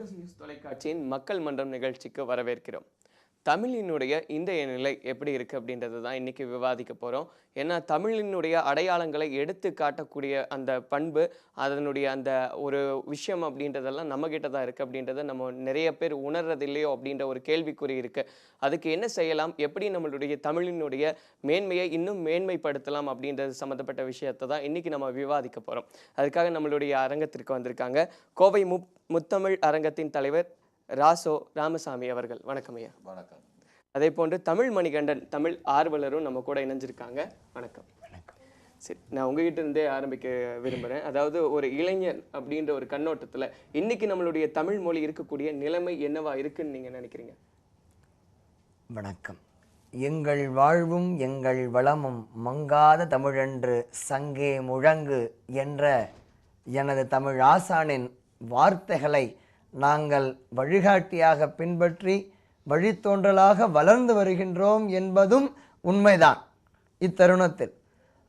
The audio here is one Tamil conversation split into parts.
லோட்டஸ் நியூஸ் தொலைக்காட்சியின் மக்கள் மன்றம் நிகழ்ச்சிக்கு வரவேற்கிறோம். தமிழினுடைய இன்றைய நிலை எப்படி இருக்குது அப்படின்றது தான் இன்றைக்கி விவாதிக்க போகிறோம் ஏன்னா தமிழினுடைய அடையாளங்களை எடுத்து காட்டக்கூடிய அந்த பண்பு அதனுடைய அந்த ஒரு விஷயம் அப்படின்றதெல்லாம் நம்மக்கிட்ட தான் இருக்குது அப்படின்றத நம்ம நிறைய பேர் உணர்றது இல்லையோ அப்படின்ற ஒரு கேள்விக்குறி இருக்குது அதுக்கு என்ன செய்யலாம்? எப்படி நம்மளுடைய தமிழினுடைய மேன்மையை இன்னும் மேன்மைப்படுத்தலாம் அப்படின்றது சம்மந்தப்பட்ட விஷயத்தை தான் இன்றைக்கி நம்ம விவாதிக்க போகிறோம் அதுக்காக நம்மளுடைய அரங்கத்திற்கு வந்திருக்காங்க. கோவை முப் முத்தமிழ் அரங்கத்தின் தலைவர் ராசோ ராமசாமி அவர்கள். வணக்கம் ஐயா. வணக்கம். அதே போன்று தமிழ் மணிகண்டன் தமிழ் ஆர்வலரும் நம்ம கூட இணைஞ்சிருக்காங்க. வணக்கம். சரி நான் உங்ககிட்ட இருந்தே ஆரம்பிக்க விரும்புகிறேன் அதாவது ஒரு இளைஞர் அப்படின்ற ஒரு கண்ணோட்டத்தில் இன்னைக்கு நம்மளுடைய தமிழ் மொழி இருக்கக்கூடிய நிலைமை என்னவா இருக்குன்னு நீங்கள் நினைக்கிறீங்க? வணக்கம். எங்கள் வாழ்வும் எங்கள் வளமும் மங்காத தமிழன்று சங்கே முழங்கு என்ற எனது தமிழ் ஆசானின் வார்த்தைகளை நாங்கள் வழிகாட்டியாக பின்பற்றி வழித்தோன்றலாக வளர்ந்து வருகின்றோம் என்பதும் உண்மைதான் இத்தருணத்தில்.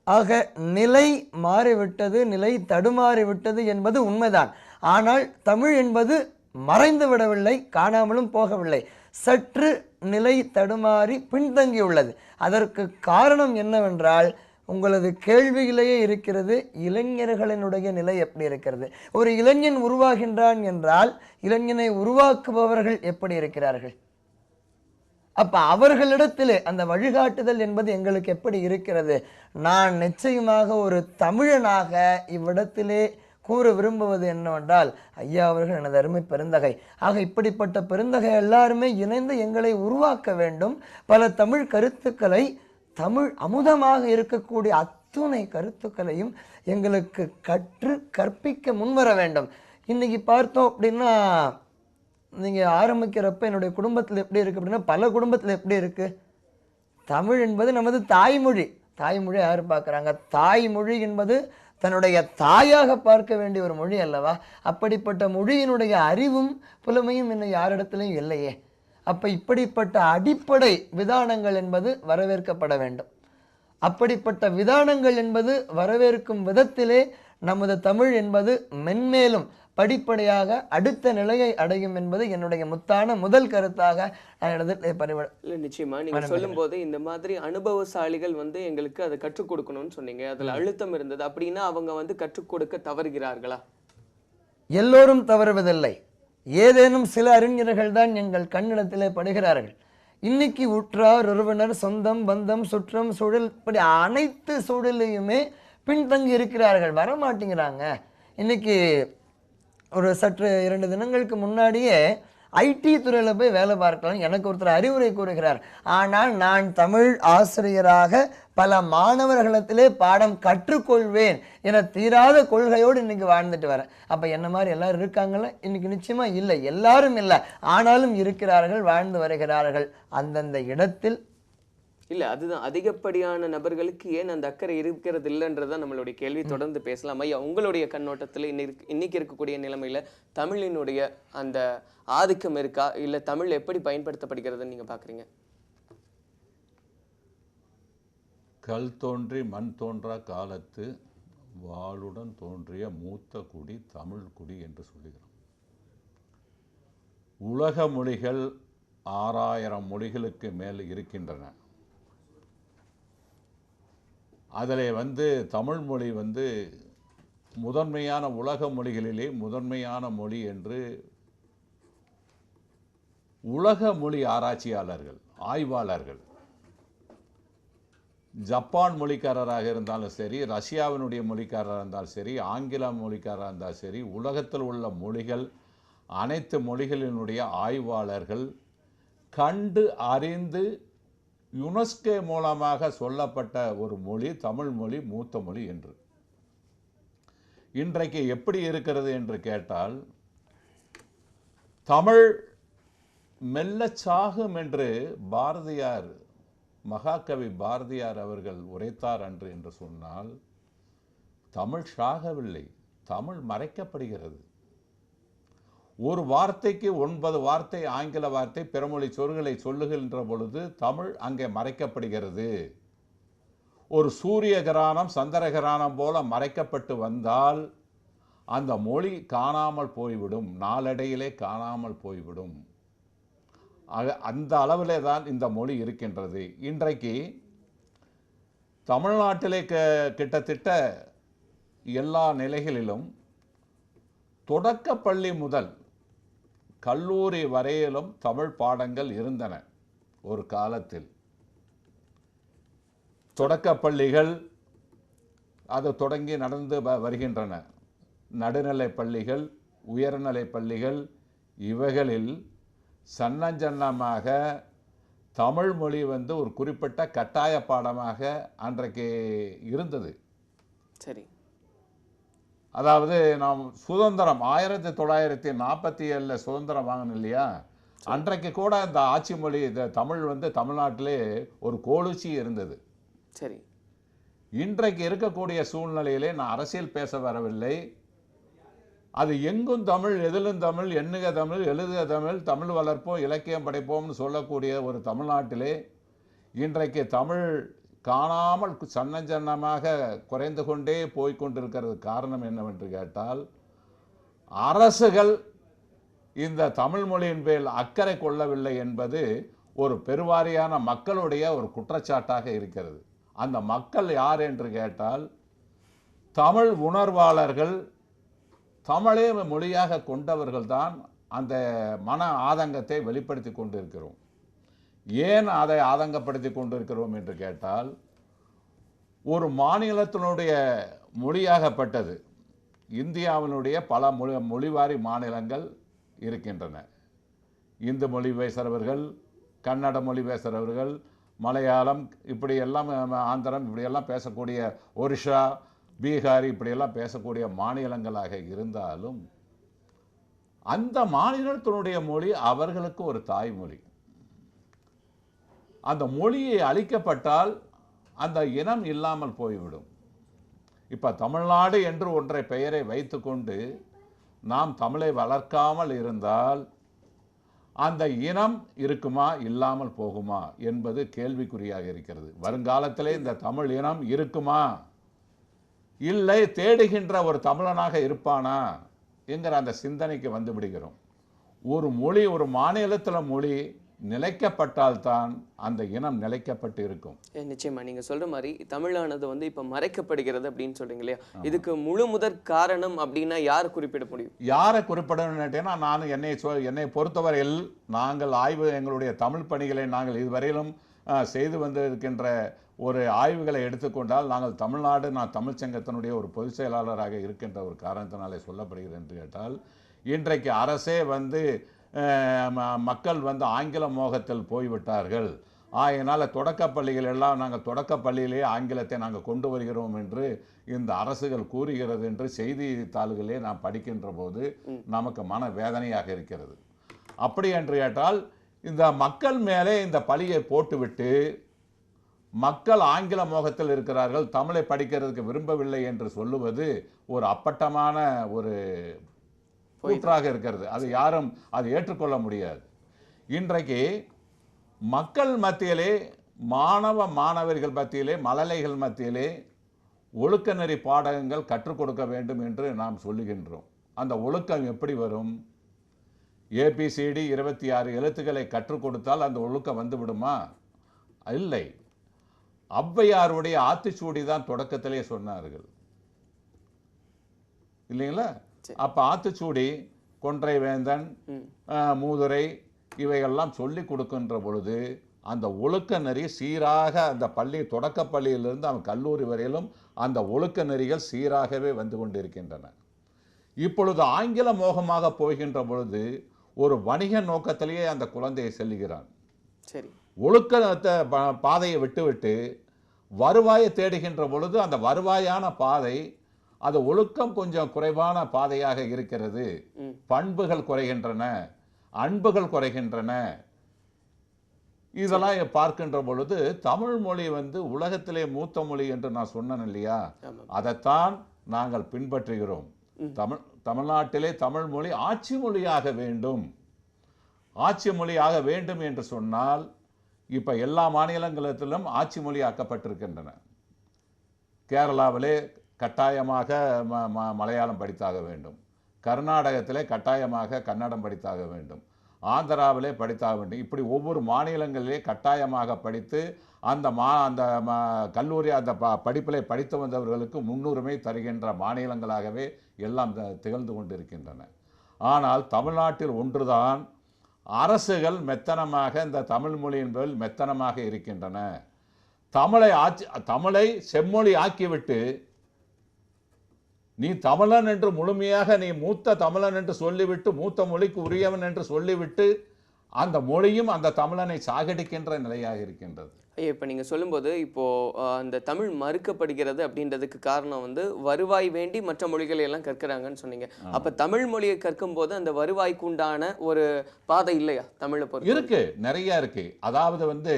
ஆக நிலை மாறிவிட்டது நிலை தடுமாறிவிட்டது என்பது உண்மைதான். ஆனால் தமிழ் என்பது மறைந்து விடவில்லை காணாமலும் போகவில்லை. சற்று நிலை தடுமாறி பின்தங்கியுள்ளது. அதற்கு காரணம் என்னவென்றால் உங்களது கேள்வியிலேயே இருக்கிறது இளைஞர்களினுடைய நிலை எப்படி இருக்கிறது? ஒரு இளைஞன் உருவாகின்றான் என்றால் இளைஞனை உருவாக்குபவர்கள் எப்படி இருக்கிறார்கள்? அப்ப அவர்களிடத்திலே அந்த வழிகாட்டுதல் என்பது எங்களுக்கு எப்படி இருக்கிறது? நான் நிச்சயமாக ஒரு தமிழனாக இவ்விடத்திலே கூற விரும்புவது என்னவென்றால் ஐயா அவர்கள் எனது அருமை பெருந்தகை. ஆக இப்படிப்பட்ட பெருந்தகை எல்லாருமே இணைந்து எங்களை உருவாக்க வேண்டும். பல தமிழ் கருத்துக்களை தமிழ் அமுதமாக இருக்கக்கூடிய அத்துணை கருத்துக்களையும் எங்களுக்கு கற்று கற்பிக்க முன்வர வேண்டும். இன்றைக்கி பார்த்தோம் அப்படின்னா நீங்கள் ஆரம்பிக்கிறப்ப என்னுடைய குடும்பத்தில் எப்படி இருக்குது அப்படின்னா பல குடும்பத்தில் எப்படி இருக்குது தமிழ் என்பது நமது தாய்மொழி. தாய்மொழி யார் பார்க்குறாங்க? தாய்மொழி என்பது தன்னுடைய தாயாக பார்க்க வேண்டிய ஒரு மொழி அல்லவா? அப்படிப்பட்ட மொழியினுடைய அறிவும் புலமையும் இன்னும் யாரிடத்துலையும் இல்லையே. அப்போ இப்படிப்பட்ட அடிப்படை விதானங்கள் என்பது வரவேற்கப்பட வேண்டும். அப்படிப்பட்ட விதானங்கள் என்பது வரவேற்கும் விதத்திலே நமது தமிழ் என்பது மென்மேலும் படிப்படியாக அடுத்த நிலையை அடையும் என்பது என்னுடைய முத்தான முதல் கருத்தாக நான் இடத்தில் பரிவ இல்லை நிச்சயமா. நீங்க சொல்லும்போது இந்த மாதிரி அனுபவசாலிகள் வந்து எங்களுக்கு அதை கற்றுக் கொடுக்கணும்னு சொன்னீங்க. அதுல அழுத்தம் இருந்தது. அப்படின்னா அவங்க வந்து கற்றுக் கொடுக்க தவறுகிறார்களா? எல்லோரும் தவறுவதில்லை. ஏதேனும் சில அறிஞர்கள் தான் எங்கள் கண்ணிடத்திலே படுகிறார்கள். இன்னைக்கு உற்றார் உறவினர் சொந்தம் பந்தம் சுற்றம் சூழல் இப்படி அனைத்து சூழலையுமே பின்தங்கி இருக்கிறார்கள். வரமாட்டேங்கிறாங்க. இன்னைக்கு ஒரு சற்று இரண்டு தினங்களுக்கு முன்னாடியே ஐடி துறையில் போய் வேலை பார்க்கலாம். எனக்கு ஒருத்தர் அறிவுரை கூறுகிறார். ஆனால் நான் தமிழ் ஆசிரியராக பல மாணவர்களிடத்திலே பாடம் கற்றுக்கொள்வேன் என தீராத கொள்கையோடு இன்னைக்கு வாழ்ந்துட்டு வரேன். அப்போ என்ன மாதிரி எல்லாரும் இருக்காங்களா இன்னைக்கு நிச்சயமா இல்லை. எல்லாரும் இல்லை. ஆனாலும் இருக்கிறார்கள் வாழ்ந்து வருகிறார்கள். அந்தந்த இடத்தில். இல்ல அதுதான். அதிகப்படியான நபர்களுக்கு ஏன் அந்த அக்கறை இருக்கிறது இல்லைன்றதான் நம்மளுடைய கேள்வி தொடர்ந்து பேசலாம். ஐயா உங்களுடைய கண்ணோட்டத்துல இன்னைக்கு இன்னைக்கு இருக்கக்கூடிய நிலைமையில தமிழினுடைய அந்த ஆதிக்கம் இருக்கா? இல்ல தமிழ் எப்படி பயன்படுத்தப்படுகிறதுன்னு நீங்க பாக்குறீங்க கல் தோன்றி மண் தோன்றா காலத்து வாளுடன் தோன்றிய மூத்த குடி தமிழ் குடி என்று சொல்லுகிறோம். உலக மொழிகள் ஆறாயிரம் மொழிகளுக்கு மேல் இருக்கின்றன. அதில் வந்து தமிழ் மொழி வந்து முதன்மையான உலக மொழிகளிலே முதன்மையான மொழி என்று உலக மொழி ஆராய்ச்சியாளர்கள் ஆய்வாளர்கள் ஜப்பான் மொழிக்காரராக இருந்தாலும் சரி ரஷ்யாவினுடைய மொழிக்காரராக இருந்தாலும் சரி ஆங்கில மொழிக்காரராக இருந்தாலும் சரி உலகத்தில் உள்ள மொழிகள் அனைத்து மொழிகளினுடைய ஆய்வாளர்கள் கண்டு அறிந்து யுனெஸ்கே மூலமாக சொல்லப்பட்ட ஒரு மொழி தமிழ் மொழி மூத்த மொழி என்று. இன்றைக்கு எப்படி இருக்கிறது என்று கேட்டால் தமிழ் மெல்ல சாகும் என்று பாரதியார் மகாகவி பாரதியார் அவர்கள் உரைத்தார் அன்று என்று சொன்னால் தமிழ் சாகவில்லை தமிழ் மறைக்கப்படுகிறது. ஒரு வார்த்தைக்கு ஒன்பது வார்த்தை ஆங்கில வார்த்தை பிறமொழி சொற்களை சொல்லுகின்ற பொழுது தமிழ் அங்கே மறைக்கப்படுகிறது. ஒரு சூரிய கிரானம் சந்திர கிரானம் போல மறைக்கப்பட்டு வந்தால் அந்த மொழி காணாமல் போய்விடும் நாளடையிலே காணாமல் போய்விடும். ஆக அந்த அளவிலே தான் இந்த மொழி இருக்கின்றது. இன்றைக்கு தமிழ்நாட்டிலே க கிட்டத்தட்ட எல்லா நிலைகளிலும் தொடக்கப்பள்ளி முதல் கல்லூரி வரையிலும் தமிழ் பாடங்கள் இருந்தன ஒரு காலத்தில். தொடக்கப்பள்ளிகள் அது தொடங்கி நடந்து வ- வருகின்றன. நடுநிலைப் பள்ளிகள் உயர்நிலைப் பள்ளிகள் இவைகளில் சன்னஞ்சன்னமாக தமிழ் மொழி வந்து ஒரு குறிப்பிட்ட கட்டாய பாடமாக அன்றைக்கு இருந்தது. சரி. அதாவது நாம் சுதந்திரம் ஆயிரத்தி தொள்ளாயிரத்தி நாற்பத்தி ஏழில் சுதந்திரம் வாங்கணும் இல்லையா? அன்றைக்கு கூட இந்த ஆட்சி மொழி இந்த தமிழ் வந்து தமிழ்நாட்டிலே ஒரு கோலுச்சி இருந்தது. சரி. இன்றைக்கு இருக்கக்கூடிய சூழ்நிலையிலே நான் அரசியல் பேச வரவில்லை. அது எங்கும் தமிழ் எதிலும் தமிழ் எண்ணுக தமிழ் எழுதுக தமிழ் தமிழ் வளர்ப்போம் இலக்கியம் படைப்போம்னு சொல்லக்கூடிய ஒரு தமிழ்நாட்டிலே இன்றைக்கு தமிழ் காணாமல் சன்னஞ்சன்னமாக குறைந்து கொண்டே போய்கொண்டிருக்கிறது காரணம் என்னவென்று கேட்டால் அரசுகள் இந்த தமிழ் மொழியின் மேல் அக்கறை கொள்ளவில்லை என்பது ஒரு பெருவாரியான மக்களுடைய ஒரு குற்றச்சாட்டாக இருக்கிறது. அந்த மக்கள் யார் என்று கேட்டால் தமிழ் உணர்வாளர்கள் தமிழே மொழியாக கொண்டவர்கள்தான் அந்த மன ஆதங்கத்தை வெளிப்படுத்தி கொண்டிருக்கிறோம். ஏன் அதை ஆதங்கப்படுத்தி கொண்டிருக்கிறோம் என்று கேட்டால் ஒரு மாநிலத்தினுடைய மொழியாகப்பட்டது. இந்தியாவினுடைய பல மொழி மொழிவாரி மாநிலங்கள் இருக்கின்றன. இந்து மொழி பேசுகிறவர்கள் கன்னட மொழி பேசுகிறவர்கள் மலையாளம் இப்படி எல்லாம் ஆந்திரம் இப்படியெல்லாம் பேசக்கூடிய ஒரிஷா பீகார் இப்படியெல்லாம் பேசக்கூடிய மாநிலங்களாக இருந்தாலும் அந்த மாநிலத்தினுடைய மொழி அவர்களுக்கு ஒரு தாய்மொழி. அந்த மொழியை அழிக்கப்பட்டால் அந்த இனம் இல்லாமல் போய்விடும். இப்போ தமிழ்நாடு என்று ஒன்றை பெயரை வைத்துக்கொண்டு நாம் தமிழை வளர்க்காமல் இருந்தால் அந்த இனம் இருக்குமா இல்லாமல் போகுமா என்பது கேள்விக்குறியாக இருக்கிறது. வருங்காலத்திலே இந்த தமிழ் இனம் இருக்குமா? இல்லை தேடுகின்ற ஒரு தமிழனாக இருப்பானா என்கிற அந்த சிந்தனைக்கு வந்து விடுகிறோம். ஒரு மொழி ஒரு மாநிலத்தில் மொழி நிலைக்கப்பட்டால்தான் அந்த இனம் நிலைக்கப்பட்டு இருக்கும். நிச்சயமா. நீங்க சொல்ற மாதிரி தமிழானது வந்து இப்ப மறைக்கப்படுகிறது அப்படின்னு சொல்றீங்க இல்லையா? இதுக்கு முழு முதற் காரணம் அப்படின்னா யார் குறிப்பிட முடியும்? யாரை குறிப்பிடணும்னு கேட்டீங்கன்னா நான் என்னை சொ என்னை பொறுத்தவரையில் நாங்கள் ஆய்வு எங்களுடைய தமிழ் பணிகளை நாங்கள் இதுவரையிலும் செய்து வந்திருக்கின்ற ஒரு ஆய்வுகளை எடுத்துக்கொண்டால் நாங்கள் தமிழ்நாடு நான் தமிழ்ச்சங்கத்தினுடைய ஒரு பொதுச் செயலாளராக இருக்கின்ற ஒரு காரணத்தினாலே சொல்லப்படுகிறது என்று கேட்டால் இன்றைக்கு அரசே வந்து ம- மக்கள் வந்து ஆங்கில மோகத்தில் போய்விட்டார்கள். ஆகையினால் தொடக்கப்பள்ளிகள் எல்லாம் நாங்கள் தொடக்கப்பள்ளியிலே ஆங்கிலத்தை நாங்கள் கொண்டு வருகிறோம் என்று இந்த அரசுகள் கூறுகிறது என்று செய்தித்தாள்களே நாம் படிக்கின்ற போது நமக்கு மன வேதனையாக இருக்கிறது. அப்படி என்று கேட்டால் இந்த மக்கள் மேலே இந்த பழியை போட்டுவிட்டு மக்கள் ஆங்கில மோகத்தில் இருக்கிறார்கள் தமிழை படிக்கிறதுக்கு விரும்பவில்லை என்று சொல்லுவது ஒரு அப்பட்டமான ஒரு கூற்றாக இருக்கிறது. அது யாரும் அதை ஏற்றுக்கொள்ள முடியாது. இன்றைக்கு மக்கள் மத்தியிலே மாணவ மாணவர்கள் மத்தியிலே மழலைகள் மத்தியிலே ஒழுக்க நெறி பாடகங்கள் கற்றுக் கொடுக்க வேண்டும் என்று நாம் சொல்லுகின்றோம். அந்த ஒழுக்கம் எப்படி வரும்? ஏபிசிடி இருபத்தி ஆறு எழுத்துக்களை கற்றுக் கொடுத்தால் அந்த ஒழுக்கம் வந்து விடுமா இல்லை. ஔவையாருடைய ஆத்திச்சூடி தான் தொடக்கத்திலே சொன்னார்கள். இல்லைங்களா? அப்ப ஆத்திச்சூடி கொன்றை வேந்தன் மூதுரை இவைகள்லாம் சொல்லி கொடுக்கின்ற பொழுது அந்த ஒழுக்க நெறி சீராக அந்த பள்ளி தொடக்க பள்ளியிலிருந்து அவன் கல்லூரி வரையிலும் அந்த ஒழுக்க நெறிகள் சீராகவே வந்து கொண்டிருக்கின்றன. இப்பொழுது ஆங்கில மோகமாக போகின்ற பொழுது ஒரு வணிக நோக்கத்திலேயே அந்த குழந்தை செல்லுகிறான். சரி. ஒழுக்கத்தை பாதையை விட்டுவிட்டு வருவாயை தேடுகின்ற பொழுது அந்த வருவாயான பாதை அது ஒழுக்கம் கொஞ்சம் குறைவான பாதையாக இருக்கிறது. பண்புகள் குறைகின்றன அன்புகள் குறைகின்றன. இதெல்லாம் பார்க்கின்ற பொழுது தமிழ் மொழி வந்து உலகத்திலே மூத்த மொழி என்று நான் சொன்னேன் இல்லையா? அதைத்தான் நாங்கள் பின்பற்றுகிறோம். தமிழ் தமிழ்நாட்டிலே தமிழ் மொழி ஆட்சி மொழியாக வேண்டும். ஆட்சி மொழியாக வேண்டும் என்று சொன்னால் இப்போ எல்லா மாநிலங்களிலும் ஆட்சி மொழி ஆக்கப்பட்டிருக்கின்றன கேரளாவிலே கட்டாயமாக ம ம மலையாளம் படித்தாக வேண்டும். கர்நாடகத்திலே கட்டாயமாக கன்னடம் படித்தாக வேண்டும். ஆந்திராவிலே படித்தாக வேண்டும். இப்படி ஒவ்வொரு மாநிலங்களிலே கட்டாயமாக படித்து அந்த மா அந்த ம கல்லூரி அந்த ப படிப்பிலே படித்து வந்தவர்களுக்கு முன்னுரிமை தருகின்ற மாநிலங்களாகவே எல்லாம் த- திகழ்ந்து கொண்டிருக்கின்றன. ஆனால் தமிழ்நாட்டில் ஒன்றுதான் அரசுகள் மெத்தனமாக இந்த தமிழ் மொழியின் பேரில் மெத்தனமாக இருக்கின்றன. தமிழை ஆட்சி தமிழை செம்மொழி ஆக்கிவிட்டு நீ தமிழன் என்று முழுமையாக நீ மூத்த தமிழன் என்று சொல்லிவிட்டு மூத்த மொழிக்கு உரியவன் என்று சொல்லிவிட்டு அந்த மொழியும் அந்த தமிழனை சாகடிக்கின்ற நிலையாக இருக்கின்றது. இப்போ நீங்கள் சொல்லும்போது இப்போ அஹ், அந்த தமிழ் மறுக்கப்படுகிறது அப்படின்றதுக்கு காரணம் வந்து வருவாய் வேண்டி மற்ற மொழிகளை எல்லாம் கற்கிறாங்கன்னு சொன்னீங்க. அப்ப தமிழ் மொழியை கற்கும் போது அந்த வருவாய்க்கு உண்டான ஒரு பாதை இல்லையா தமிழை பொறுத்து இருக்கு. நிறைய இருக்கு. அதாவது வந்து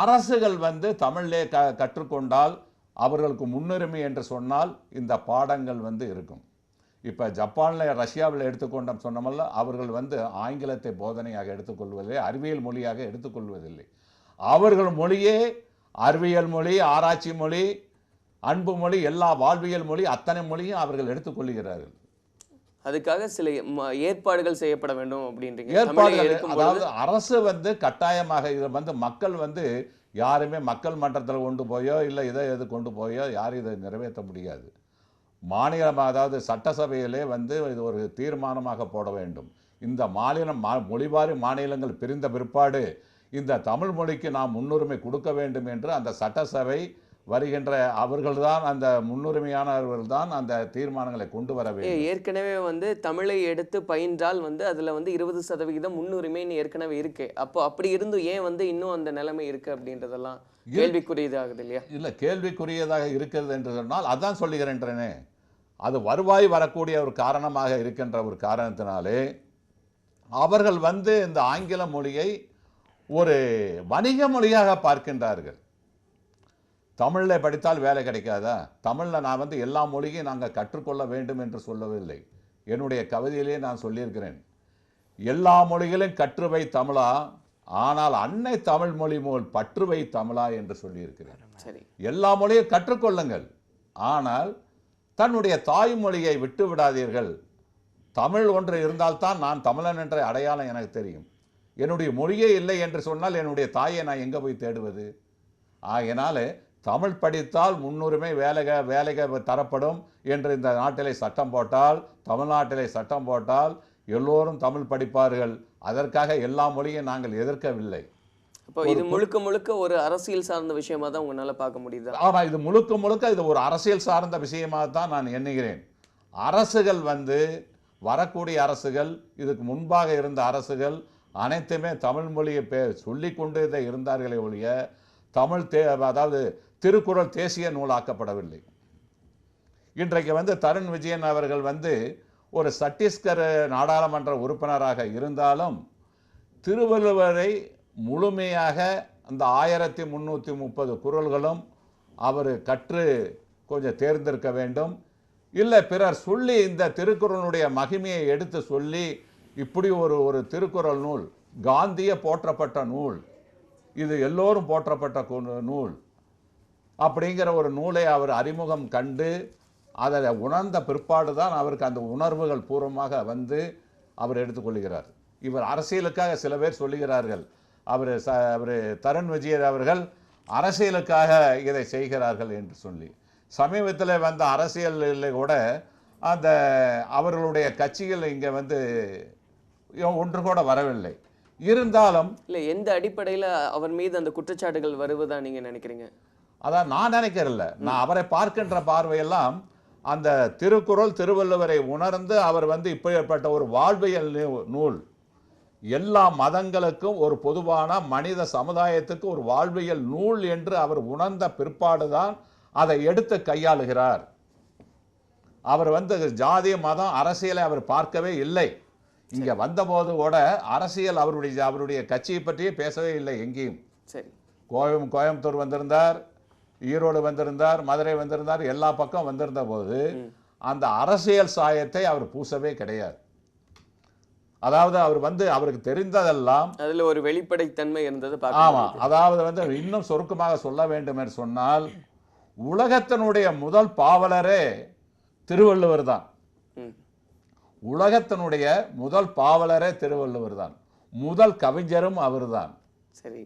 அரசுகள் வந்து தமிழிலே க கற்றுக்கொண்டால் அவர்களுக்கு முன்னுரிமை என்று சொன்னால் இந்த பாடங்கள் வந்து இருக்கும். இப்போ ஜப்பானில் ரஷ்யாவில் எடுத்துக்கொண்டோம் சொன்னோமல்ல அவர்கள் வந்து ஆங்கிலத்தை போதனையாக எடுத்துக்கொள்வதில்லை அறிவியல் மொழியாக எடுத்துக்கொள்வதில்லை. அவர்கள் மொழியே அறிவியல் மொழி ஆராய்ச்சி மொழி அன்பு மொழி எல்லா வாழ்வியல் மொழி அத்தனை மொழியும் அவர்கள் எடுத்துக்கொள்கிறார்கள் அதுக்காக சில ஏற்பாடுகள் செய்யப்பட வேண்டும் அப்படின்றீங்க. ஏற்பாடுகள் அதாவது அரசு வந்து கட்டாயமாக இதை வந்து மக்கள் வந்து யாருமே மக்கள் மன்றத்தில் கொண்டு போயோ இல்லை இதை எது கொண்டு போயோ யாரும் இதை நிறைவேற்ற முடியாது. மாநிலம் அதாவது சட்டசபையிலே வந்து இது ஒரு தீர்மானமாக போட வேண்டும். இந்த மாநிலம் மா மொழிவாரி மாநிலங்கள் பிரிந்த பிற்பாடு இந்த தமிழ் மொழிக்கு நாம் முன்னுரிமை கொடுக்க வேண்டும் என்று அந்த சட்டசபை வருகின்ற அவர்கள்தான் அந்த முன்னுரிமையானவர்கள் தான் அந்த தீர்மானங்களை கொண்டு வர வேண்டும். ஏற்கனவே வந்து தமிழை எடுத்து பயின்றால் வந்து அதுல வந்து இருபது சதவிகிதம் முன்னுரிமைன்னு ஏற்கனவே இருக்கு. அப்போ அப்படி இருந்தும் ஏன் வந்து இன்னும் அந்த நிலைமை இருக்கு அப்படின்றதெல்லாம் கேள்விக்குரியதாகுது இல்லையா? இல்லை கேள்விக்குரியதாக இருக்கிறது என்று சொன்னால் அதான் சொல்லுகிறேன்றனே. அது வருவாய் வரக்கூடிய ஒரு காரணமாக இருக்கின்ற ஒரு காரணத்தினாலே அவர்கள் வந்து இந்த ஆங்கில மொழியை ஒரு வணிக மொழியாக பார்க்கின்றார்கள். தமிழில் படித்தால் வேலை கிடைக்காதா? தமிழில் நான் வந்து எல்லா மொழியும் நாங்கள் கற்றுக்கொள்ள வேண்டும் என்று சொல்லவில்லை. என்னுடைய கவிதையிலே நான் சொல்லியிருக்கிறேன். எல்லா மொழிகளையும் கற்றுவை தமிழா ஆனால் அன்னை தமிழ் மொழி போல் பற்றுவை தமிழா என்று சொல்லியிருக்கிறேன். சரி. எல்லா மொழியும் கற்றுக்கொள்ளுங்கள். ஆனால் தன்னுடைய தாய்மொழியை விட்டு விடாதீர்கள் தமிழ் ஒன்று இருந்தால்தான் நான் தமிழன் என்ற அடையாளம் எனக்கு தெரியும். என்னுடைய மொழியே இல்லை என்று சொன்னால் என்னுடைய தாயை நான் எங்கே போய் தேடுவது? ஆகையினாலே தமிழ் படித்தால் முன்னுரிமை வேலைக வேலைக தரப்படும் என்று இந்த நாட்டிலே சட்டம் போட்டால் தமிழ்நாட்டிலே சட்டம் போட்டால் எல்லோரும் தமிழ் படிப்பார்கள். அதற்காக எல்லா மொழியும் நாங்கள் எதிர்க்கவில்லை. அப்போ இது முழுக்க முழுக்க ஒரு அரசியல் சார்ந்த விஷயமா தான் உங்களால பார்க்க முடியுதா? ஆனால் இது முழுக்க முழுக்க இது ஒரு அரசியல் சார்ந்த விஷயமாக தான் நான் எண்ணுகிறேன். அரசுகள் வந்து வரக்கூடிய அரசுகள் இதுக்கு முன்பாக இருந்த அரசுகள் அனைத்துமே தமிழ் மொழியை பே சொல்லி கொண்டு இருந்தார்களே ஒழிய தமிழ் தே அதாவது திருக்குறள் தேசிய நூலாக்கப்படவில்லை. இன்றைக்கு வந்து தருண் விஜயன் அவர்கள் வந்து ஒரு சத்தீஸ்கர் நாடாளுமன்ற உறுப்பினராக இருந்தாலும் திருவள்ளுவரை முழுமையாக அந்த ஆயிரத்தி முந்நூற்றி முப்பது குறள்களும் அவர் கற்று கொஞ்சம் தேர்ந்தெடுக்க வேண்டும். இல்லை பிறர் சொல்லி இந்த திருக்குறளுடைய மகிமையை எடுத்து சொல்லி இப்படி ஒரு ஒரு திருக்குறள் நூல் காந்திய போற்றப்பட்ட நூல் இது எல்லோரும் போற்றப்பட்ட கு- நூல். அப்படிங்கிற ஒரு நூலை அவர் அறிமுகம் கண்டு அதை உணர்ந்த பிற்பாடு தான் அவருக்கு அந்த உணர்வுகள் பூர்வமாக வந்து அவர் எடுத்துக்கொள்கிறார். இவர் அரசியலுக்காக சில பேர் சொல்லுகிறார்கள். அவர் ச அவர் தருண் விஜயர் அவர்கள் அரசியலுக்காக இதை செய்கிறார்கள் என்று சொல்லி. சமீபத்தில் வந்த அரசியலில் கூட அந்த அவர்களுடைய கட்சிகள் இங்கே வந்து ஒன்று கூட வரவில்லை. இருந்தாலும் இல்ல எந்த அடிப்படையில அவர் மீது அந்த குற்றச்சாட்டுகள் வருவதா நீங்க நினைக்கிறீங்க? அதான் நான் நினைக்கிறதில்ல நான் அவரை பார்க்கின்ற பார்வையெல்லாம் அந்த திருக்குறள் திருவள்ளுவரை உணர்ந்து அவர் வந்து இப்படிப்பட்ட ஒரு வாழ்வியல் நூல். எல்லா மதங்களுக்கும் ஒரு பொதுவான மனித சமுதாயத்துக்கு ஒரு வாழ்வியல் நூல் என்று அவர் உணர்ந்த பிற்பாடுதான் அதை எடுத்து கையாளுகிறார். அவர் வந்து ஜாதி மதம் அரசியலை அவர் பார்க்கவே இல்லை. இங்க வந்தபோது கூட அரசியல் அவருடைய அவருடைய கட்சியை பற்றியே பேசவே இல்லை எங்கேயும். சரி. கோயம் கோயம்புத்தூர் வந்திருந்தார் ஈரோடு வந்திருந்தார் மதுரை வந்திருந்தார் எல்லா பக்கம் வந்திருந்த போது அந்த அரசியல் சாயத்தை அவர் பூசவே கிடையாது. அதாவது அவர் வந்து அவருக்கு தெரிந்ததெல்லாம் அதுல ஒரு வெளிப்படைத்தன்மை இருந்தது பார்க்க ஆமா முடியுது. அதாவது வந்து இன்னும் சுருக்கமாக சொல்ல வேண்டும் என்று சொன்னால் உலகத்தினுடைய முதல் பாவலரே திருவள்ளுவர் தான். உலகத்தினுடைய முதல் பாவலரே திருவள்ளுவர் தான். முதல் கவிஞரும் அவர்தான். சரி.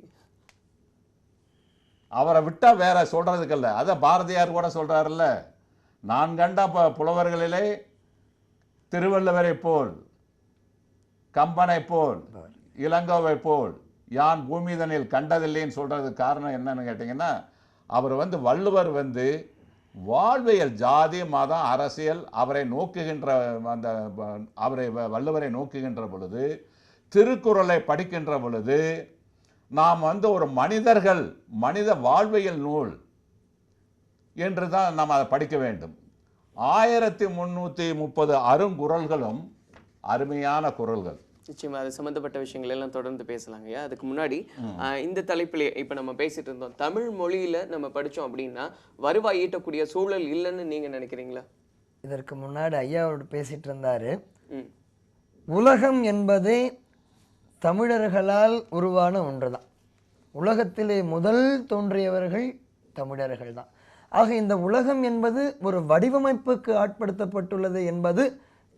அவரை விட்டா வேற சொல்றதுக்கு இல்ல. அத பாரதியார் கூட சொல்றாருல்ல நான் கண்ட புலவர்களிலே திருவள்ளுவரை போல் கம்பனை போல் இளங்கோவை போல் யான் பூமிதனில் கண்டதில்லைன்னு சொல்றதுக்கு காரணம் என்னன்னு கேட்டிங்கன்னா அவர் வந்து வள்ளுவர் வந்து வாழ்வியல் ஜாதி மதம் அரசியல் அவரை நோக்குகின்ற அந்த அவரை வ- வள்ளுவரை நோக்குகின்ற பொழுது திருக்குறளை படிக்கின்ற பொழுது நாம் வந்து ஒரு மனிதர்கள் மனித வாழ்வியல் நூல் என்று தான் நாம் அதை படிக்க வேண்டும். ஆயிரத்தி முந்நூற்றி முப்பது அருங்குறள்களும் அருமையான குறள்கள். நிச்சயமா அது சம்பந்தப்பட்ட விஷயங்கள் எல்லாம் தொடர்ந்து பேசலாங்க ஐயா. அதுக்கு முன்னாடி இந்த தலைப்பிலே இப்ப நம்ம பேசிட்டு இருந்தோம். தமிழ் மொழியில நம்ம படிச்சோம் அப்படின்னா வருவாய் ஈட்டக்கூடிய சூழல் இல்லைன்னு நீங்க நினைக்கிறீங்களா? இதற்கு முன்னாடி ஐயாவோடு பேசிட்டு இருந்தாரு. ம். உலகம் என்பதே தமிழர்களால் உருவான ஒன்றுதான். உலகத்திலே முதல் தோன்றியவர்கள் தமிழர்கள் தான் ஆக இந்த உலகம் என்பது ஒரு வடிவமைப்புக்கு ஆட்படுத்தப்பட்டுள்ளது என்பது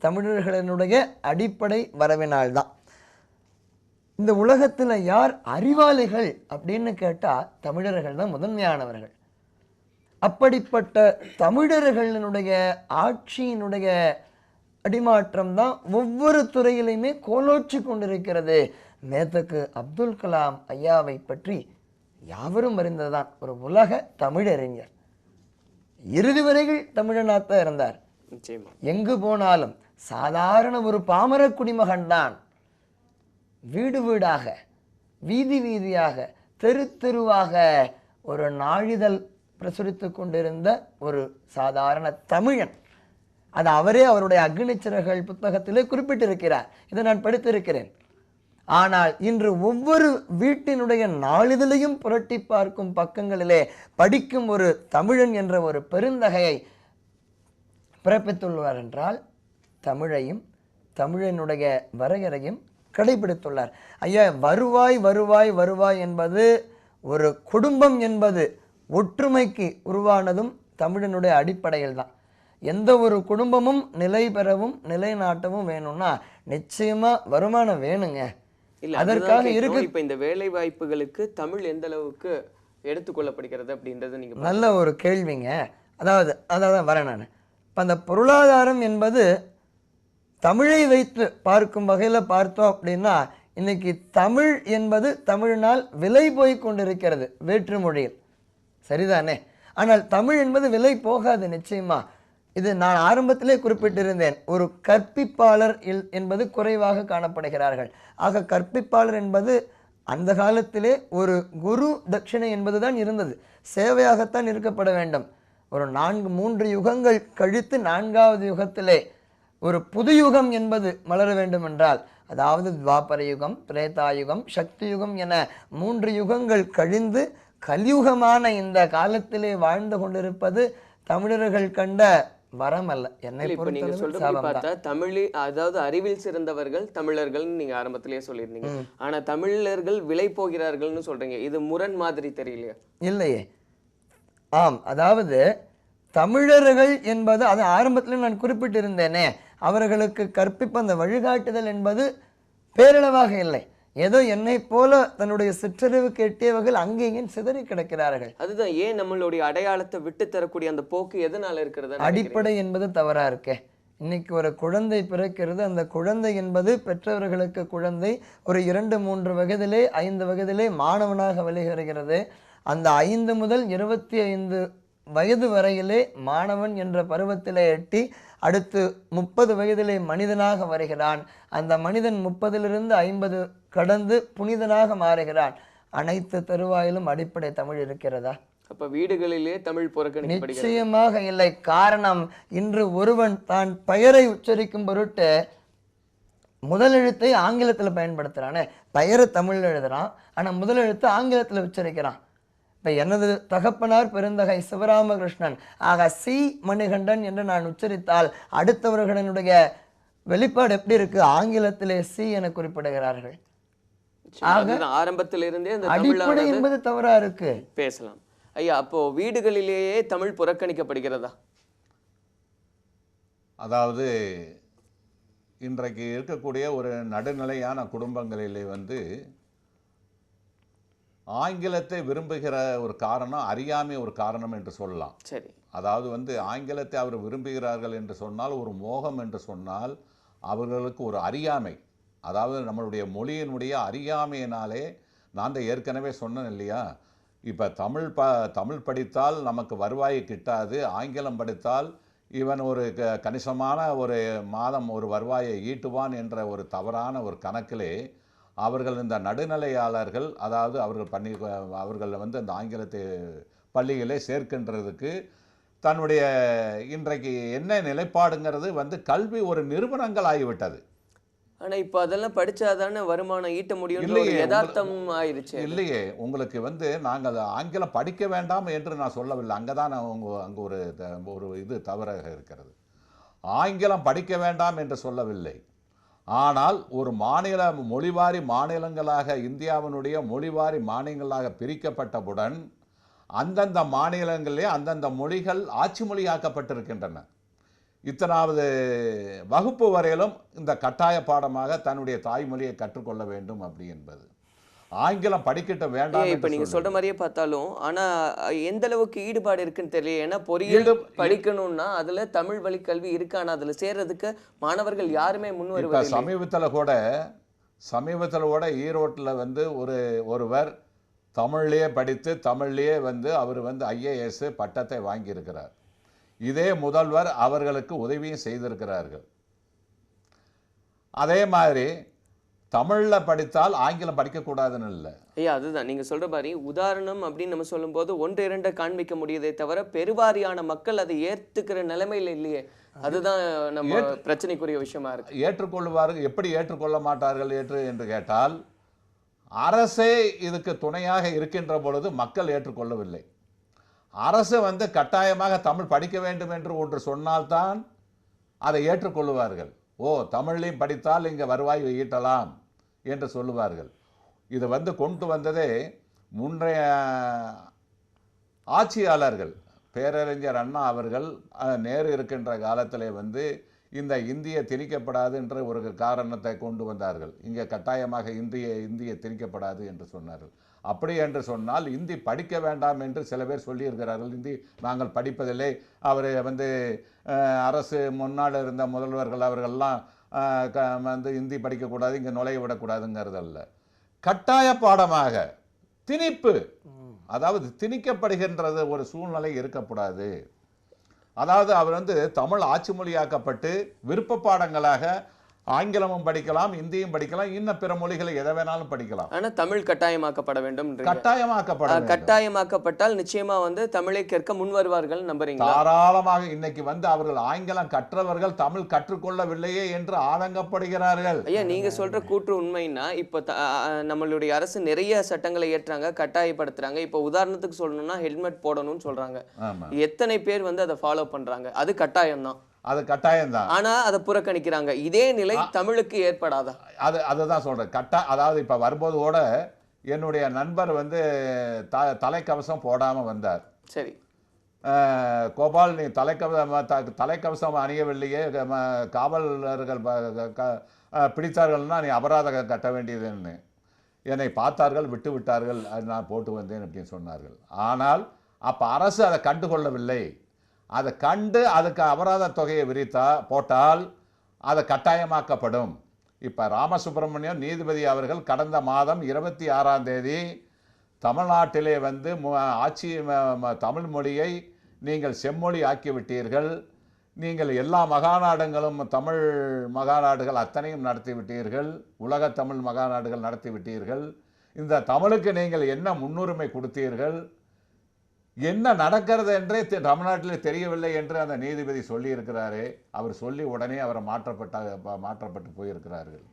தமிழர்களினுடைய அடிப்படை வரவினால்தான். இந்த உலகத்தில் யார் அறிவாளிகள் அப்படின்னு கேட்டால் தமிழர்கள் தான் முதன்மையானவர்கள். அப்படிப்பட்ட தமிழர்களினுடைய ஆட்சியினுடைய அடிமாற்றம் தான் ஒவ்வொரு துறையிலையுமே கோலோச்சி கொண்டிருக்கிறது. நேத்துக்கு அப்துல் கலாம் ஐயாவை பற்றி யாவரும் அறிந்ததுதான். ஒரு உலக தமிழறிஞர். இறுதி வரையில் தமிழனாத்தான் இருந்தார். எங்கு போனாலும் சாதாரண ஒரு பாமர குடிமகன்தான் வீடு வீடாக வீதி வீதியாக தெரு தெருவாக ஒரு நாளிதழ் பிரசுரித்து கொண்டிருந்த ஒரு சாதாரண தமிழன். அது அவரே அவருடைய அக்னிச்சிறர்கள் புத்தகத்திலே குறிப்பிட்டிருக்கிறார். இதை நான் படித்திருக்கிறேன். ஆனால் இன்று ஒவ்வொரு வீட்டினுடைய நாளிதழையும் புரட்டி பார்க்கும் பக்கங்களிலே படிக்கும் ஒரு தமிழன் என்ற ஒரு பெருந்தகையை பிறப்பித்துள்ளார் என்றால் தமிழையும் தமிழனுடைய வரையறையும் கடைபிடித்துள்ளார் ஐயா வருவாய் வருவாய் வருவாய் என்பது ஒரு குடும்பம் என்பது ஒற்றுமைக்கு உருவானதும் தமிழனுடைய அடிப்படையில் தான் எந்த ஒரு குடும்பமும் நிலை பெறவும் நிலைநாட்டவும் வேணும்னா நிச்சயமா வருமானம் வேணுங்க. அதற்காக இருக்கு இப்ப இந்த வேலை வாய்ப்புகளுக்கு தமிழ் எந்த அளவுக்கு எடுத்துக்கொள்ளப்படுகிறது அப்படின்றத நீங்க நல்ல ஒரு கேள்விங்க. அதாவது அதாவது வரேன் நான். இப்போ அந்த பொருளாதாரம் என்பது தமிழை வைத்து பார்க்கும் வகையில் பார்த்தோம் அப்படின்னா இன்னைக்கு தமிழ் என்பது தமிழினால் விலை போய் கொண்டிருக்கிறது வேற்று மொழியில். சரிதானே? ஆனால் தமிழ் என்பது விலை போகாது நிச்சயமா? இது நான் ஆரம்பத்திலே குறிப்பிட்டிருந்தேன். ஒரு கற்பிப்பாளர் இல் என்பது குறைவாக காணப்படுகிறார்கள். ஆக கற்பிப்பாளர் என்பது அந்த காலத்திலே ஒரு குரு தட்சிணை என்பதுதான் இருந்தது. சேவையாகத்தான் இருக்கப்பட வேண்டும். ஒரு நான்கு மூன்று யுகங்கள் கழித்து நான்காவது யுகத்திலே ஒரு புது யுகம் என்பது மலர வேண்டும் என்றால் அதாவது துவாபர யுகம் திரேதாயுகம் சக்தி யுகம் என மூன்று யுகங்கள் கழிந்து கலியுகமான இந்த காலத்திலே வாழ்ந்து கொண்டிருப்பது தமிழர்கள் கண்ட வரம் அல்ல என்னை இப்ப நீங்க தான் பார்த்தா தமிழி அதாவது அறிவில் சிறந்தவர்கள் தமிழர்கள் நீங்க ஆரம்பத்திலேயே சொல்லியிருந்தீங்க. ஆனா தமிழர்கள் விலை போகிறார்கள்னு சொல்றீங்க. இது முரண் மாதிரி தெரியலையா. இல்லையே. ஆம் அதாவது தமிழர்கள் என்பது அது ஆரம்பத்தில் நான் குறிப்பிட்டிருந்தேனே அவர்களுக்கு கற்பிப்ப அந்த வழிகாட்டுதல் என்பது பேரளவாக இல்லை. ஏதோ என்னை போல தன்னுடைய சிற்றறிவுக்கு எட்டியவர்கள் அங்கேயும் சிதறி கிடக்கிறார்கள். அதுதான் ஏன் நம்மளுடைய அடையாளத்தை விட்டு தரக்கூடிய அந்த போக்கு எதனால இருக்கிறது? அடிப்படை என்பது தவறா இருக்கே. இன்னைக்கு ஒரு குழந்தை பிறக்கிறது. அந்த குழந்தை என்பது பெற்றவர்களுக்கு குழந்தை. ஒரு இரண்டு மூன்று வயதிலே ஐந்து வயதிலே மாணவனாக வெளிவருகிறது அந்த ஐந்து முதல் இருபத்தி ஐந்து வயது வரையிலே மாணவன் என்ற பருவத்திலே எட்டி அடுத்து முப்பது வயதிலே மனிதனாக வருகிறான். அந்த மனிதன் முப்பதிலிருந்து ஐம்பது கடந்து புனிதனாக மாறுகிறான். அனைத்து தருவாயிலும் அடிப்படை தமிழ் இருக்கிறதா? அப்ப வீடுகளிலே தமிழ் புறக்கணிக்கப்படுகிறது. நிச்சயமாக இல்லை. காரணம் இன்று ஒருவன் தான் பெயரை உச்சரிக்கும் பொருட்டு முதல் எழுத்தை ஆங்கிலத்தில் பயன்படுத்துறானே. பெயரை தமிழ்ல எழுதுறான். ஆனா முதல் எழுத்து ஆங்கிலத்தில் உச்சரிக்கிறான். இப்ப எனது தகப்பனார் பெருந்தகை சிவராமகிருஷ்ணன். ஆக சி. மணிகண்டன் என்று நான் உச்சரித்தால் அடுத்தவர்களினுடைய வெளிப்பாடு எப்படி இருக்கு? ஆங்கிலத்திலே சி என குறிப்பிடுகிறார்கள். அதுதான் ஆரம்பத்திலிருந்தே அந்த அடிப்படை என்பது தவறா இருக்கு. பேசலாம். ஐயா அப்போ வீடுகளிலேயே தமிழ் புறக்கணிக்கப்படுகிறதா? அதாவது இன்றைக்கு இருக்கக்கூடிய ஒரு நடுநிலையான குடும்பங்களிலே வந்து ஆங்கிலத்தை விரும்புகிற ஒரு காரணம் அறியாமை ஒரு காரணம் என்று சொல்லலாம். சரி. அதாவது வந்து ஆங்கிலத்தை அவர் விரும்புகிறார்கள் என்று சொன்னால் ஒரு மோகம் என்று சொன்னால் அவர்களுக்கு ஒரு அறியாமை. அதாவது நம்மளுடைய மொழியினுடைய அறியாமையினாலே நான் தான் ஏற்கனவே சொன்னேன் இல்லையா? இப்போ தமிழ் ப தமிழ் படித்தால் நமக்கு வருவாய் கிட்டாது ஆங்கிலம் படித்தால் இவன் ஒரு க கணிசமான ஒரு மாதம் ஒரு வருவாயை ஈட்டுவான் என்ற ஒரு தவறான ஒரு கணக்கிலே அவர்கள் இந்த நடுநிலையாளர்கள் அதாவது அவர்கள் பண்ணி அவர்கள் வந்து அந்த ஆங்கிலத்தை பள்ளிகளே சேர்க்கின்றதுக்கு தன்னுடைய இன்றைக்கு என்ன நிலைப்பாடுங்கிறது வந்து கல்வி ஒரு நிறுவனங்கள் ஆகிவிட்டது. ஆனா இப்போ அதெல்லாம் படிச்சாதானே வருமானம் ஈட்ட முடியும் இல்லையே, யதார்த்தம் ஆயிருச்சு அது. இல்லையே உங்களுக்கு வந்து நாங்கள் ஆங்கிலம் படிக்க வேண்டாம் என்று நான் சொல்லவில்லை. அங்கே தான் அவங்க அங்கே ஒரு ஒரு இது தவறாக இருக்கிறது. ஆங்கிலம் படிக்க வேண்டாம் என்று சொல்லவில்லை. ஆனால் ஒரு மாநில மொழிவாரி மாநிலங்களாக இந்தியாவினுடைய மொழிவாரி மாநிலங்களாக பிரிக்கப்பட்டவுடன் அந்தந்த மாநிலங்களிலே அந்தந்த மொழிகள் ஆட்சி மொழியாக்கப்பட்டிருக்கின்றன. இத்தனாவது வகுப்பு வரையிலும் இந்த கட்டாய பாடமாக தன்னுடைய தாய்மொழியை கற்றுக்கொள்ள வேண்டும் அப்படி என்பது. ஆங்கிலம் படிக்கட்ட வேண்டாம் இப்ப என்று நீங்க சொல்லவில்லை. சொல்ற மாதிரியே பார்த்தாலும் ஆனா எந்த அளவுக்கு ஈடுபாடு இருக்குன்னு தெரியல ஏன்னா பொறியியல் படிக்கணும்னா அதுல தமிழ் வழி கல்வி இருக்கு. ஆனா அதுல சேர்றதுக்கு மாணவர்கள் யாருமே முன் வருவதில்லை. சமீபத்தில் கூட சமீபத்தில் கூட ஈரோட்டில் வந்து ஒரு ஒருவர் தமிழ்லேயே படித்து தமிழ்லேயே வந்து அவர் வந்து ஐஏஎஸ் பட்டத்தை வாங்கியிருக்கிறார். இதே முதல்வர் அவர்களுக்கு உதவியும் செய்திருக்கிறார்கள். அதே மாதிரி தமிழில் படித்தால் ஆங்கிலம் படிக்கக்கூடாதுன்னு இல்லை. ஐயா அதுதான். நீங்க சொல்ற மாதிரி உதாரணம் அப்படின்னு நம்ம சொல்லும்போது ஒன்று இரண்டை காண்பிக்க முடியுதே தவிர பெருவாரியான மக்கள் அதை ஏத்துக்கிற நிலைமையில இல்லையே. அதுதான் நம்ம பிரச்சனைக்குரிய விஷயமா இருக்கு. ஏற்றுக்கொள்வார்கள் எப்படி ஏற்றுக்கொள்ள மாட்டார்கள் ஏற்று என்று கேட்டால் அரசே இதுக்கு துணையாக இருக்கின்ற பொழுது மக்கள் ஏற்றுக்கொள்ளவில்லை. அரசு வந்து கட்டாயமாக தமிழ் படிக்க வேண்டும் என்று ஒன்று சொன்னால்தான் அதை ஏற்றுக்கொள்ளுவார்கள். ஓ தமிழ்லையும் படித்தால் இங்கே வருவாய் ஈட்டலாம் என்று சொல்லுவார்கள். இதை வந்து கொண்டு வந்ததே முன்றைய ஆட்சியாளர்கள். பேரறிஞர் அண்ணா அவர்கள் நேரு இருக்கின்ற காலத்திலே வந்து இந்த இந்திய திணிக்கப்படாது என்ற ஒரு காரணத்தை கொண்டு வந்தார்கள். இங்கே கட்டாயமாக இந்திய இந்திய திணிக்கப்படாது என்று சொன்னார்கள். அப்படி என்று சொன்னால் இந்தி படிக்க வேண்டாம் என்று சில பேர் சொல்லியிருக்கிறார்கள். இந்தி நாங்கள் படிப்பதில்லை. அவர் வந்து அரசு முன்னால் இருந்த முதல்வர்கள் அவர்கள்லாம் வந்து இந்தி படிக்கக்கூடாது இங்கே நுழைய விடக்கூடாதுங்கிறதல்ல. கட்டாய பாடமாக திணிப்பு அதாவது திணிக்கப்படுகின்றது ஒரு சூழ்நிலை இருக்கக்கூடாது. அதாவது அவர் வந்து தமிழ் ஆட்சி மொழியாக்கப்பட்டு விருப்ப பாடங்களாக ஆங்கிலமும் படிக்கலாம் இந்தியும் படிக்கலாம் இன்னும் பிற மொழிகளை எதை வேணாலும் படிக்கலாம். ஆனா தமிழ் கட்டாயமாக்கப்பட வேண்டும் கட்டாயமாக்கப்பட. கட்டாயமாக்கப்பட்டால் நிச்சயமா வந்து தமிழை கற்க முன் வருவார்கள் நம்புறீங்களா? தாராளமாக இன்னைக்கு வந்து அவர்கள் ஆங்கிலம் கற்றவர்கள் தமிழ் கற்றுக்கொள்ளவில்லையே என்று ஆதங்கப்படுகிறார்கள். ஐயா நீங்க சொல்ற கூற்று உண்மைன்னா இப்போ நம்மளுடைய அரசு நிறைய சட்டங்களை ஏற்றாங்க கட்டாயப்படுத்துறாங்க. இப்போ உதாரணத்துக்கு சொல்லணும்னா ஹெல்மெட் போடணும்னு சொல்றாங்க. எத்தனை பேர் வந்து அதை ஃபாலோ பண்றாங்க? அது கட்டாயம் தான் அது கட்டாயம்தான். ஆனா அதை புறக்கணிக்கிறாங்க. இதே நிலை தமிழுக்கு ஏற்படாதா? அது அதுதான் சொல்றேன். கட்டா அதாவது இப்ப வரும்போது கூட என்னுடைய நண்பர் வந்து த தலைக்கவசம் போடாம வந்தார். சரி. கோபால் நீ தலைக்கவசம் தலைக்கவசம் அணியவில்லையே காவலர்கள் பிடித்தார்கள்னா நீ அபராதம் கட்ட வேண்டியதுன்னு. என்னை பார்த்தார்கள் விட்டு விட்டார்கள் அது நான் போட்டு வந்தேன் அப்படின்னு சொன்னார்கள். ஆனால் அப்போ அரசு அதை கண்டுகொள்ளவில்லை. அதை கண்டு அதுக்கு அபராத தொகையை விரித்தா போட்டால் அதை கட்டாயமாக்கப்படும். இப்போ ராமசுப்பிரமணியம் நீதிபதி அவர்கள் கடந்த மாதம் இருபத்தி ஆறாம் தேதி தமிழ்நாட்டிலே வந்து மு- ஆட்சி ம- தமிழ் மொழியை நீங்கள் செம்மொழி ஆக்கிவிட்டீர்கள். நீங்கள் எல்லா மகாநாடுகளும் தமிழ் மகாநாடுகள் அத்தனையும் நடத்திவிட்டீர்கள் உலக தமிழ் மகாநாடுகள் நடத்திவிட்டீர்கள் இந்த தமிழுக்கு நீங்கள் என்ன முன்னுரிமை கொடுத்தீர்கள்? என்ன நடக்கிறது என்றே தமிழ்நாட்டிலே தெரியவில்லை என்று அந்த நீதிபதி சொல்லியிருக்கிறாரே. அவர் சொல்லி உடனே அவரை மாற்றப்பட்ட மாற்றப்பட்டு போயிருக்கிறார்கள்.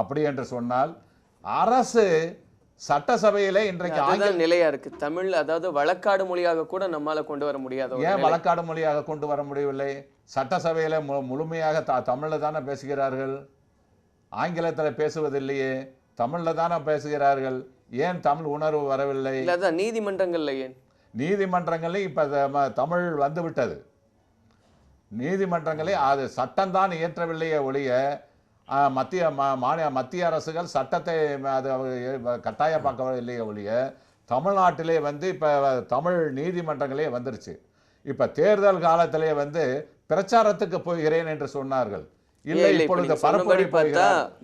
அப்படி என்று சொன்னால் அரசு சட்டசபையிலே இன்றைக்கு ஆங்கில நிலையா இருக்கு. தமிழ் அதாவது வழக்காடு மொழியாக கூட நம்மால கொண்டு வர முடியாத ஏன். வழக்காடு மொழியாக கொண்டு வர முடியவில்லை? சட்டசபையில முழுமையாக த தமிழில் தானே பேசுகிறார்கள். ஆங்கிலத்தில் பேசுவதில்லையே. தமிழில் தானே பேசுகிறார்கள். ஏன் தமிழ் உணர்வு வரவில்லை? அதான் நீதிமன்றங்கள்ல ஏன்? நீதிமன்றங்களையும் இப்போ தமிழ் வந்து விட்டது. நீதிமன்றங்களே அது சட்டம்தான் இயற்றவில்லையே ஒழிய மத்திய மாநில மத்திய அரசுகள் சட்டத்தை அது அவ- கட்டாயமாக்கவில்லையே ஒழிய தமிழ்நாட்டிலே வந்து இப்போ தமிழ் நீதிமன்றங்களே வந்துருச்சு. இப்போ தேர்தல் காலத்திலே வந்து பிரச்சாரத்துக்கு போகிறேன் என்று சொன்னார்கள். இல்லை இல்ல, இப்ப இப்பொழுது பரப்புரை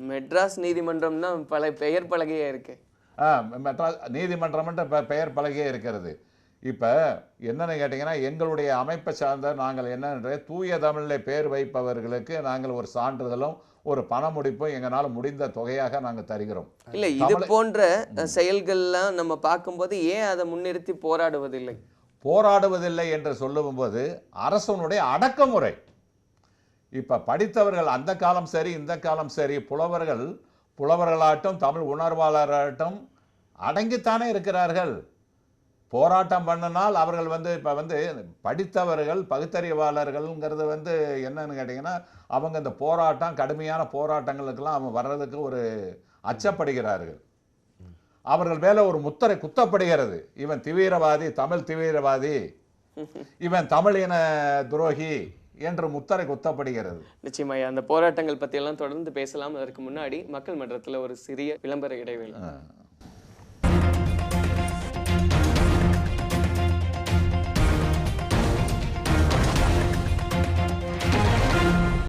மெட்ராஸ் நீதிமன்றம் தான் பல பெயர் பலகையா இருக்கு. மெட்ராஸ் நீதிமன்றம் இப்போ பெயர் பலகையே இருக்கிறது. இப்போ என்னன்னு கேட்டிங்கன்னா எங்களுடைய அமைப்பை சார்ந்த நாங்கள் என்னென்ற தூய தமிழில் பேர் வைப்பவர்களுக்கு நாங்கள் ஒரு சான்றிதழும் ஒரு பண முடிப்பும் எங்களால் முடிந்த தொகையாக நாங்கள் தருகிறோம். இல்ல இது போன்ற செயல்கள்லாம் நம்ம பார்க்கும்போது ஏன் அதை முன்னிறுத்தி போராடுவதில்லை? போராடுவதில்லை என்று சொல்லும்போது அரசனுடைய அடக்குமுறை. இப்போ படித்தவர்கள் அந்த காலம் சரி இந்த காலம் சரி புலவர்கள் புலவர்களாகட்டும் தமிழ் உணர்வாளராகட்டும் அடங்கித்தானே இருக்கிறார்கள். போராட்டம் பண்ணினால் அவர்கள் வந்து இப்போ வந்து படித்தவர்கள் பகுத்தறிவாளர்கள்ங்கிறது வந்து என்னன்னு கேட்டிங்கன்னா அவங்க இந்த போராட்டம் கடுமையான போராட்டங்களுக்கெல்லாம் அவங்க வர்றதுக்கு ஒரு அச்சப்படுகிறார்கள். அவர்கள் மேல ஒரு முத்திரை குத்தப்படுகிறது. இவன் தீவிரவாதி தமிழ் தீவிரவாதி. இவன் தமிழ் இன துரோகி என்று முத்திரை குத்தப்படுகிறது. நிச்சயமா அந்த போராட்டங்கள் பத்தி எல்லாம் தொடர்ந்து பேசலாம். அதற்கு முன்னாடி மக்கள் மன்றத்துல ஒரு சிறிய விளம்பர இடைவேளை.